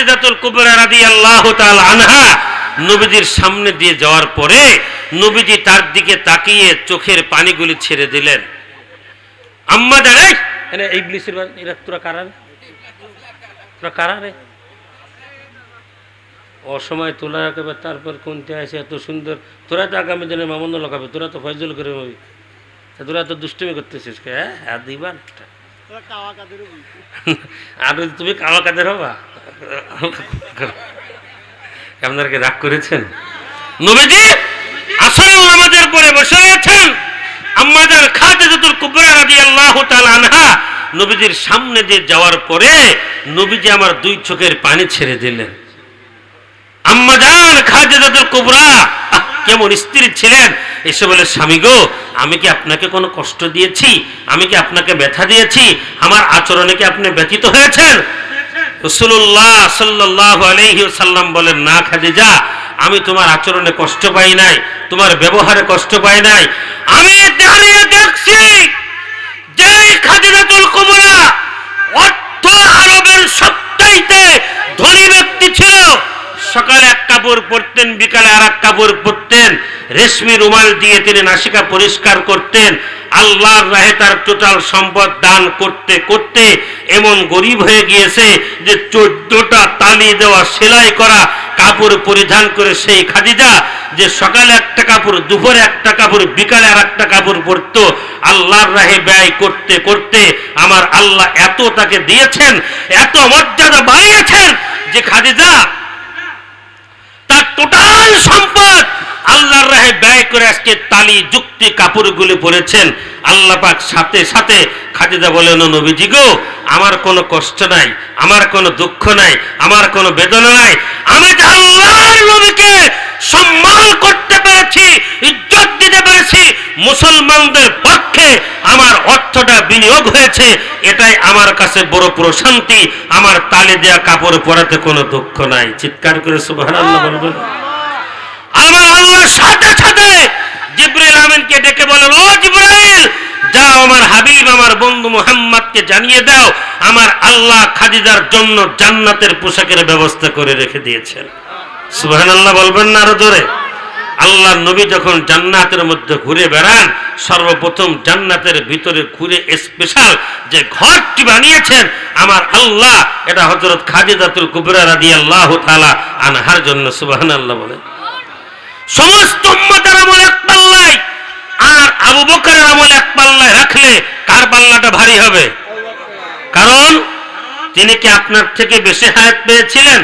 খাদিজাতুল কুবরা রাদিয়াল্লাহু তাআলা আনহা নবীজির সামনে দিয়ে যাওয়ার পরে নবীজি তার দিকে তাকিয়ে চোখের পানিগুলি ছেড়ে দিলেন। আম্মা জানে? এনে ইবলিসের এরা তোরা কারা রে? তোরা কারা রে? অসময় তোলা একেবারে তারপর কোনটা আছে এত সুন্দর? তোরা তো আগামী দিনে মামন্য লাগাবে, তোরা তো ফয়জল করে হবি তোরা তো দুষ্টুমি করতেছিস হ্যাঁ? হ্যাঁ দিবা তুমি হবা? রাগ করেছেন? নবীজি আসল নামাজের পরে বসে আছেন। খাদিজাতুল কুবরা রাদিয়াল্লাহু তাআলা আনহা নবীজির সামনে দিয়ে যাওয়ার পরে নবীজি আমার দুই চোখের পানি ছেড়ে দিলেন। আম্মাজান খাদিজাতুল কুবরা কেমন স্ত্রী ছিলেন? এসে বলে, স্বামী গো আমি কি আপনাকে কোনো কষ্ট দিয়েছি? আমি কি আপনাকে ব্যথা দিয়েছি? আমার আচরণে কি আপনি ব্যথিত হয়েছেন? রসুল্লাহ সাল্লাহ আলহিসাল্লাম বলেন, না খাদিজা, আমি তোমার আচরণে কষ্ট পাই নাই, তোমার ব্যবহারে কষ্ট পাই নাই। আমি দাঁড়িয়ে দেখছি যে খাদিজাতুল কুবরা অর্থ আরবের সবচাইতে ধনী ব্যক্তি ছিল। সকালে এক কাপড় পরতেন বিকালে আর এক কাপড় পরতেন রেশমি রুমাল দিয়ে তিনি নাসিকা পরিষ্কার করতেন। আল্লাহর রাহে তার টোটাল সম্পদ দান করতে করতে এমন গরিব হয়ে গিয়েছে যে চোদ্দটা তালি দেওয়া, সেলাই করা, কাপড় পরিধান করে সেই খাদিজা যে সকালে একটা কাপড়, দুপুরে একটা কাপড়, বিকালে আর একটা কাপড় পরতো। আল্লাহর রাহে ব্যয় করতে করতে আমার আল্লাহ এত তাকে দিয়েছেন, এত মর্যাদা বাড়িয়েছেন যে খাদিজা তার টোটাল সম্পদ আল্লাহর রাহে ব্যয় করে আজকে তালি, যুক্তি, কাপড়গুলি পরেছেন। আল্লাহ পাক সাথে সাথে খাদিজা বলেন, "ও নবীজি গো, আমার কোনো কষ্ট নাই, আমার কোনো দুঃখ নাই, আমার কোনো বেদনা নাই। আমি আল্লাহর নবীকে সম্মান করতে পেরেছি, ইজ্জত দিতে পেরেছি, মুসলমানদের পক্ষে আমার অর্থটা বিনিয়োগ হয়েছে, এটাই আমার কাছে বড় প্রশান্তি, আমার তালে দেওয়া কাপড় পরাতে কোনো দুঃখ নাই। চিৎকার করে সুবহানাল্লাহ বলবেন। আমার আল্লাহ সাথে সাথে জিব্রাইল আমিনকে ডেকে বলেন, ও জিব্রাইল, যাও আমার হাবিব, আমার বন্ধু মুহাম্মদকে জানিয়ে দাও, আমার আল্লাহ খাদিজার জন্য জান্নাতের পোশাকের ব্যবস্থা করে রেখে দিয়েছেন। সুবহানাল্লাহ বলবেন না আরও জোরে। আল্লাহ নবী যখন জান্নাতের মধ্যে ঘুরে বেড়ান, সর্বপ্রথম জান্নাতের ভিতরে ঘুরে স্পেশাল যে ঘরটি বানিয়েছেন, আমার আল্লাহ, এটা হজরত খাদিজাতুল কুবরা রাদিয়াল্লাহু তাআলা আনহার জন্য সুবহানাল্লাহ বলে। সমস্ত আমল এক পাল্লায়, আর আবু বকরের আমল এক পাল্লায় রাখলে কার পাল্লাটা ভারী হবে? কারণ তিনি কি আপনার থেকে বেশি হায়াত পেয়েছিলেন?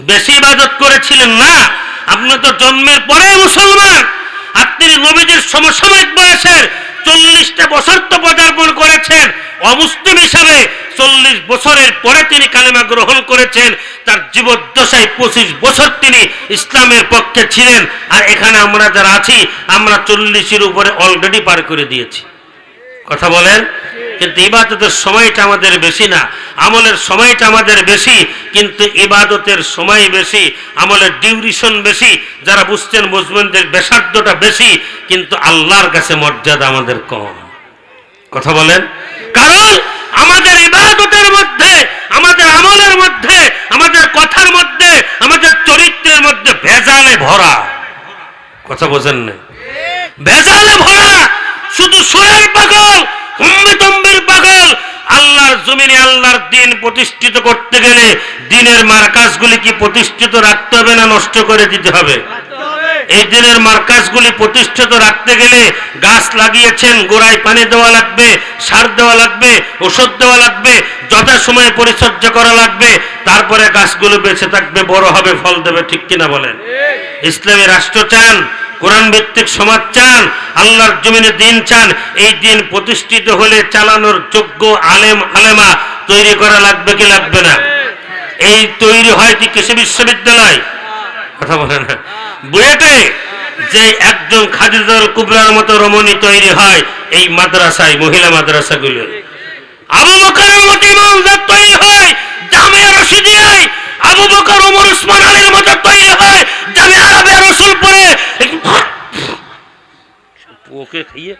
বেশি ইবাদত করেছিলেন না। আপনি তো জন্মের পরে মুসলমান। আর তিনি নবীজির সমসাময়িক বয়সের চল্লিশটা বছর তো পদার্পণ করেছেন। অমুসলিম হিসাবে চল্লিশ বছরের পরে তিনি কালেমা গ্রহণ করেছেন। তার জীবদ্দশায় পঁচিশ বছর তিনি ইসলামের পক্ষে ছিলেন। আর এখানে আমরা যারা আছি, আমরা চল্লিশের উপরে অলরেডি পার করে দিয়েছি। কথা বলেন? কিন্তু ইবাদতের সময়টা আমাদের বেশি না। আমলের সময়টা আমাদের বেশি, কিন্তু ইবাদতের সময় বেশি, আমলের ডিউরেশন বেশি, যারা বুঝছেন বুঝবেন যে বেসাধ্যটা বেশি, কিন্তু আল্লাহর কাছে মর্যাদা আমাদের কম। কথা বলেন? কারণ আমাদের ইবাদতের মধ্যে, আমাদের আমলের মধ্যে, আমাদের কথার মধ্যে, আমাদের চরিত্রের মধ্যে ভেজালে ভরা। কথা বোঝেন না ভেজালে ভরা। শুধু সুরের পাগল পাগল আল্লাহর জমিনে আল্লাহর দিন প্রতিষ্ঠিত করতে গেলে দিনের মার্কাজগুলি কি প্রতিষ্ঠিত রাখতে হবে না নষ্ট করে দিতে হবে? এই দিনের মার্কাজগুলি প্রতিষ্ঠিত রাখতে গেলে গাছ লাগিয়েছেন, গোড়ায় পানি দেওয়া লাগবে, সার দেওয়া লাগবে, ওষুধ দেওয়া লাগবে যথা সময়ে পরিচর্যা করা লাগবে, তারপরে গাছগুলো বেঁচে থাকবে, বড় হবে, ফল দেবে, ঠিক কিনা বলেন? ইসলামী রাষ্ট্র চান কোরআন ভিত্তিক সমাজ চান, আল্লাহর জমিনে দিন চান, এই দিন প্রতিষ্ঠিত হলে চালানোর যোগ্য আলেম, আলেমা তৈরি করা লাগবে কি লাগবে না? এই তৈরি হয় কি কৃষি বিশ্ববিদ্যালয়? কথা বলে না। বুয়েটে যে একজন খাদিজাল কুবরার মতো রমণী তৈরি হয়, এই মাদ্রাসায়, মহিলা মাদ্রাসাগুলো। আবু বকরের মতো ইমামদার তৈরি হয়, জামিয়া রশিদিয়ায় আবু বকর, ওমর, উসমান আলীর মতো তৈরি হয় জামিয়া আরবিয়া রসুল পরে ওকে খাইয়ে।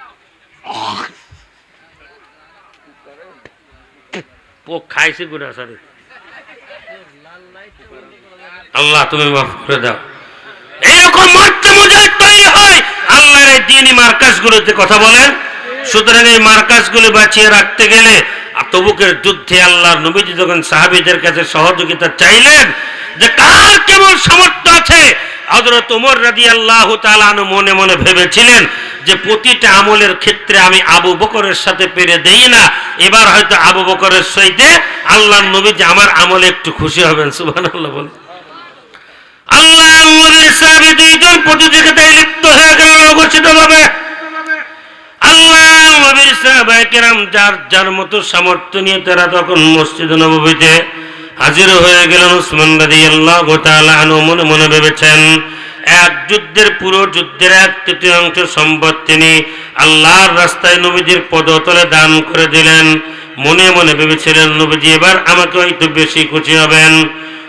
পোক খাইছে গুড়া সারে। আল্লাহ, তুমি মাফ করে দাও। এরকম মর্তে মুজাহিদ তৈরি হয়। আল্লাহর এই দিনই মার্কাজগুলোতে কথা বলেন। সুতরাং এই মার্কাজগুলো বাঁচিয়ে রাখতে গেলে তবুকের যুদ্ধে আল্লাহর নবীজি যখন সাহাবীদের কাছে সহযোগিতা চাইলেন যে কার কেমন সামর্থ্য আছে? হযরত ওমর রাদিয়াল্লাহু তাআলা আনহু মনে মনে ভেবেছিলেন যে প্রতিটা আমলের ক্ষেত্রে আমি আবু বকরের সাথে পেরে দেই না। এবার হয়তো আবু বকরের সইতে আল্লাহর নবী যে আমার আমলে একটু খুশি হবেন, সুবহানাল্লাহ বলেন। আল্লাহ নবীর সাহাবী দুইজন প্রতিযোগিতায় লিপ্ত হয়ে গেল অঘোষিত ভাবে। আল্লাহ নবীর কেরাম যার যার মতো সামর্থ্য নিয়ে তারা তখন মসজিদ নববীতে হাজির হয়ে গেলেন উসমান রাদিয়াল্লাহু তাআলা আনহু মনে মনে ভেবেছেন, এক যুদ্ধের পুরো যুদ্ধের এক তৃতীয়াংশ সম্পদ তিনি আল্লাহর রাস্তায় নবীজির পদতলে দান করে দিলেন। মনে মনে ভেবেছিলেন, নবীজি এবার আমাকে হয়তো বেশি খুশি হবেন।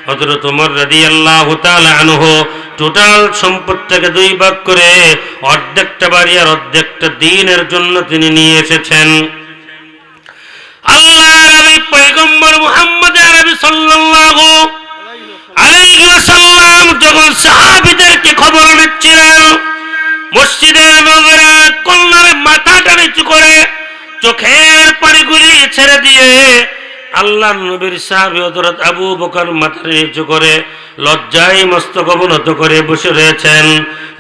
হযরত ওমর রাদিয়াল্লাহু তাআলা আনহু টোটাল সম্পদটাকে দুই ভাগ করে অর্ধেকটা বাড়ি আর অর্ধেকটা দিনের জন্য তিনি নিয়ে এসেছেন। আল্লাহ পয়গম্বর মুহাম্মদ সাল্লাল্লাহু আলাইহি ওয়াসাল্লাম যখন সাহাবীদেরকে খবর দিচ্ছিলেন মসজিদের নগরে কন্যার মাথাটা নিচু করে চোখের পানিগুলি ছেড়ে দিয়ে আল্লাহ নবীর সাহাবী হযরত আবু বকর মাথা নিচু করে লজ্জায় মস্তক অবনত করে বসে রয়েছেন।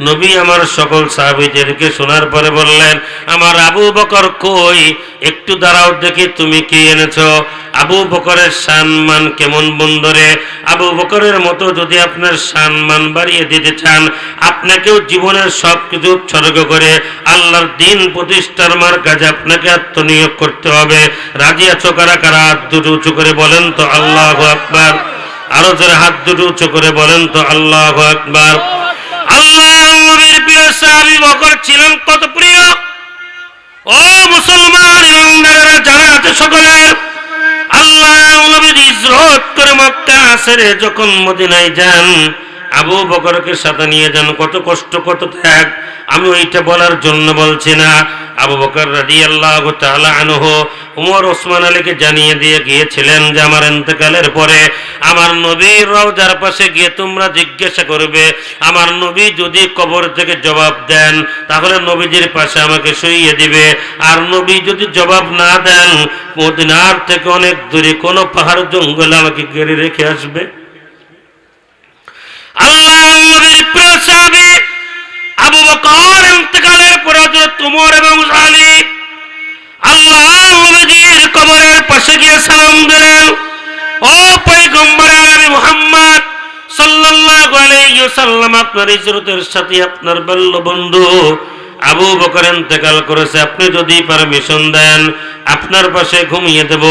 নবী আমার সকল সাহাবীদেরকে শোনার পরে বললেন, আমার আবু বকর কই? একটু দাঁড়াও দেখি তুমি কি এনেছো। আবু বকরের সম্মান কেমন বন্দরে? আবু বকরের মতো যদি আপনার সম্মান বাড়িয়ে দিতে চান, আপনাকেও জীবনের সব কিছু উৎসর্গ করে আল্লাহর দিন প্রতিষ্ঠার মার কাজে আপনাকে আত্মনিয়োগ করতে হবে। রাজি আছো কারা? হাত দুটো উঁচু করে বলেন তো আল্লাহ আকবার। আরও জোরে হাত দুটো উঁচু করে বলেন তো আল্লাহ আকবার। আল্লাহ নবীর প্রিয় সাহাবী বকর ছিলেন কত প্রিয়? ও মুসলমান! ছেড়ে যখন মদিনায় যান, আবু বকরকে সাথে নিয়ে যান। কত কষ্ট, কত ত্যাগ। আমি ওইটা বলার জন্য বলছি না। আবু বকর রাজি আল্লাহ আনহ উমর, ওসমান আলীকে জানিয়ে দিয়ে গিয়েছিলেন যে, আমার এতেকালের পরে আমার নবীর রওজার পাশে গিয়ে তোমরা জিজ্ঞাসা করবে, আমার নবী যদি কবর থেকে জবাব দেন, তাহলে নবীজির পাশে আমাকে শুইয়ে দিবে। আর নবী যদি জবাব না দেন, মদিনার থেকে অনেক দূরে কোনো পাহাড় জঙ্গলে আমাকে ঘিরে রেখে আসবে। আল্লাহ নবীর আবু বকর ওমর এবং আলী, আল্লাহ কবরের পাশে গিয়ে সালাম দিলেন। ওয়াসাল্লাম আপনার ইজরতের সাথে আপনার বাল্য বন্ধু আবু বকর ইন্তেকাল করেছে। আপনি যদি পারমিশন দেন, আপনার পাশে ঘুমিয়ে দেব।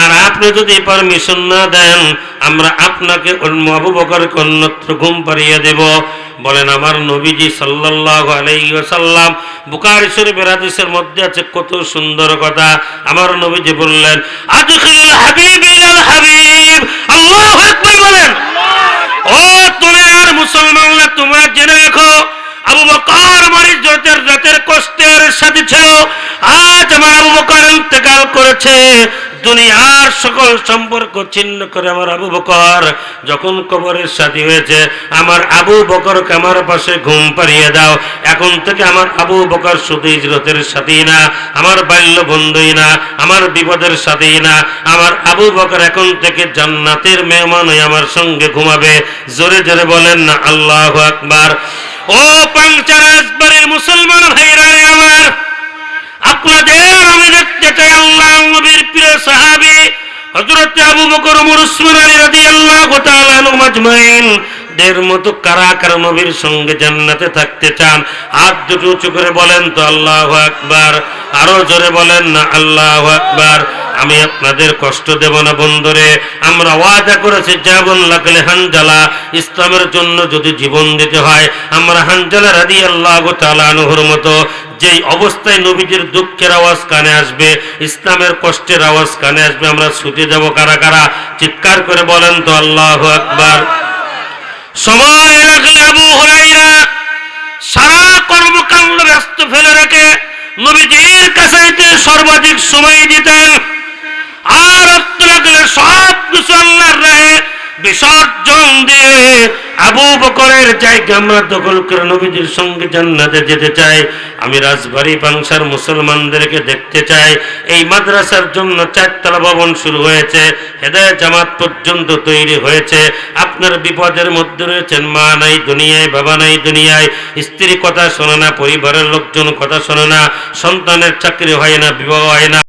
আর আপনি যদি পারমিশন না দেন, আমরা আপনাকে আবু বকরকে অন্যত্র ঘুম দেব। বলেন, আমার নবীজি সাল্লাল্লাহু আলাইহি ওয়াসাল্লাম বুখারী শরীফের মধ্যে আছে, কত সুন্দর কথা। আমার নবীজি বললেন হাবিব আল্লাহু আকবার বলেন ও তুমি আর মুসলমানরা তোমরা জেনে রাখো আবু বকর আমার ইজ্জতের রাতের কষ্টের সাথে ছিল আজ আমার আবু বকর ইন্তেকাল করেছে, দুনিয়ার সকল সম্পর্ক ছিন্ন করে আমার আবু বকর যখন কবরের সাথী হয়েছে, আমার আবু বকরকে আমার পাশে ঘুম পাড়িয়ে দাও। এখন থেকে আমার আবু বকর শুধু ইজরতের সাথী না, আমার বাল্য বন্ধুই না, আমার বিপদের সাথী না। আমার আবু বকর এখন থেকে জান্নাতের মেহমান হয়ে আমার সঙ্গে ঘুমাবে। জোরে জোরে বলেন না, আল্লাহ আকবার। ও পাঞ্চারাজবাড়ির মুসলমান ভাইরা রে আমার আপনাদের আমি দেখতে চাই আল্লাহ নবীর প্রিয় সাহাবী হযরত আবু বকর ওমর উসমান আলী রাদিয়াল্লাহু তাআলা আনহুম আজমাইন দের মতো কারা কারা নবীর সঙ্গে জান্নাতে থাকতে চান। হাত দুটো উঁচু করে বলেন তো, আল্লাহু আকবার। আরও জোরে বলেন, না, আল্লাহু আকবার। আমি আপনাদের কষ্ট দেব না বন্ধুরে। আমরা ওয়াদা করেছি যেমন লাগলে হানজালা। ইসলামের জন্য যদি জীবন দিতে হয়, আমরা হানজালা রাদি আল্লাহ তালানহর মতো যেই অবস্থায় নবীজির দুঃখের আওয়াজ কানে আসবে, ইসলামের কষ্টের আওয়াজ কানে আসবে, আমরা ছুটে যাব কারা কারা? চিৎকার করে বলেন তো আল্লাহ আকবার। সময় লাগলে আবু সারা কর্মকাণ্ড ব্যস্ত ফেলে রেখে নবীজির কাছে সর্বাধিক সময় দিতেন। আর অর্থ লাগলে সব কিছু আল্লাহর রাহে বিসর্জন দিয়ে আবু বকরের জায়গা আমরা দখল করে নবীজির সঙ্গে জান্নাতে যেতে চাই। আমি রাজবাড়ি মুসলমানদেরকে দেখতে চাই। এই মাদ্রাসার জন্য চারতলা ভবন শুরু হয়েছে, হেদায় জামাত পর্যন্ত তৈরি হয়েছে। আপনার বিপদের মধ্যে রয়েছেন মা নাই, দুনিয়ায়, বাবা নাই, দুনিয়ায়। স্ত্রী কথা শোনে না, পরিবারের লোকজন কথা শোনে না, সন্তানের চাকরি হয় না, বিবাহ হয় না।